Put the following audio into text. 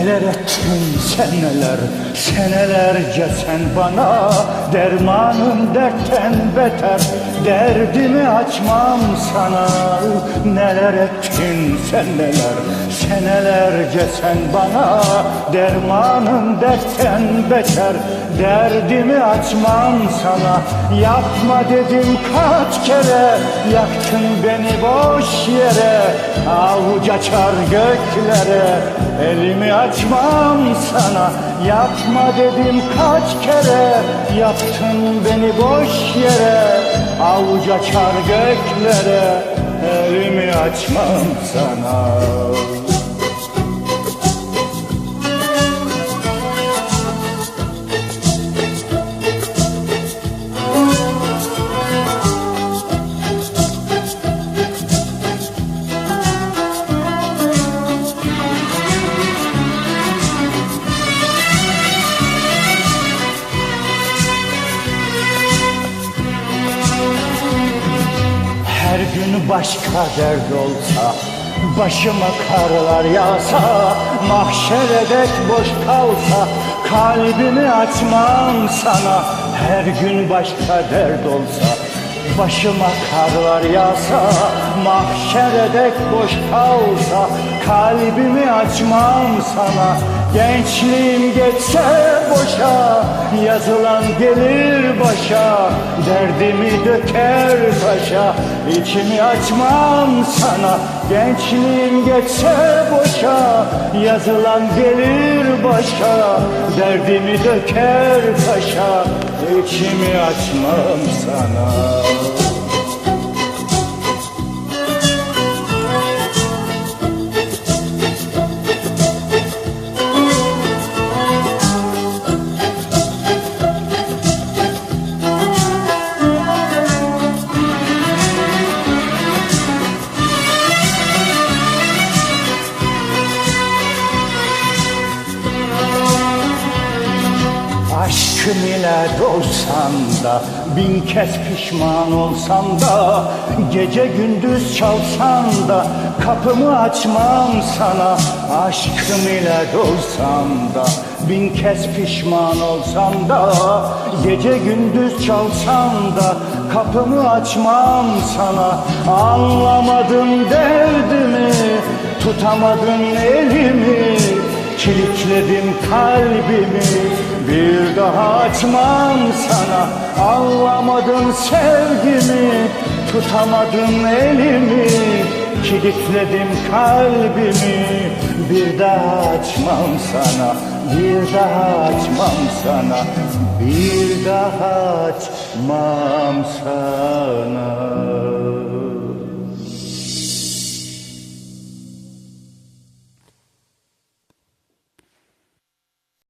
Seneler, senelerce sen bana Dermanım dertten beter. Derdimi açmam sana. Neler ettin sen neler? Senelerce sen bana Dermanım dertten beter. Derdimi açmam sana. Yapma dedim kaç kere. Yaktın beni boş yere. Avuç açar göklere. Elimi açmam sana. Yapma dedim kaç kere. Yaptın beni boş yere. Avuç açar göklere. Elimi açmam sana başka dert olsa Başıma karlar yağsa Mahşere dek boş kalsa Kalbimi açmam sana. Her gün başka dert olsa Başıma karlar yağsa Mahşere dek boş kalsa Kalbimi açmam sana. Gençliğim geçse boşa Yazılan gelir başa Derdimi döker taşa. İçimi açmam sana Gençliğim geçse boşa Yazılan gelir başa Derdimi döker taşa. İçimi açmam sana Aşkım ile dolsan da Bin kez pişman olsam da Gece gündüz çalsan da Kapımı açmam sana Aşkım ile dolsam da Bin kez pişman olsam da Gece gündüz çalsam da Kapımı açmam sana. Anlamadım derdimi Tutamadın elimi Kilitledim kalbimi bir daha açmam sana. Anlamadın sevgimi Tutamadın elimi. Kilitledim kalbimi. Bir daha açmam sana. Bir daha açmam sana. Bir daha açmam sana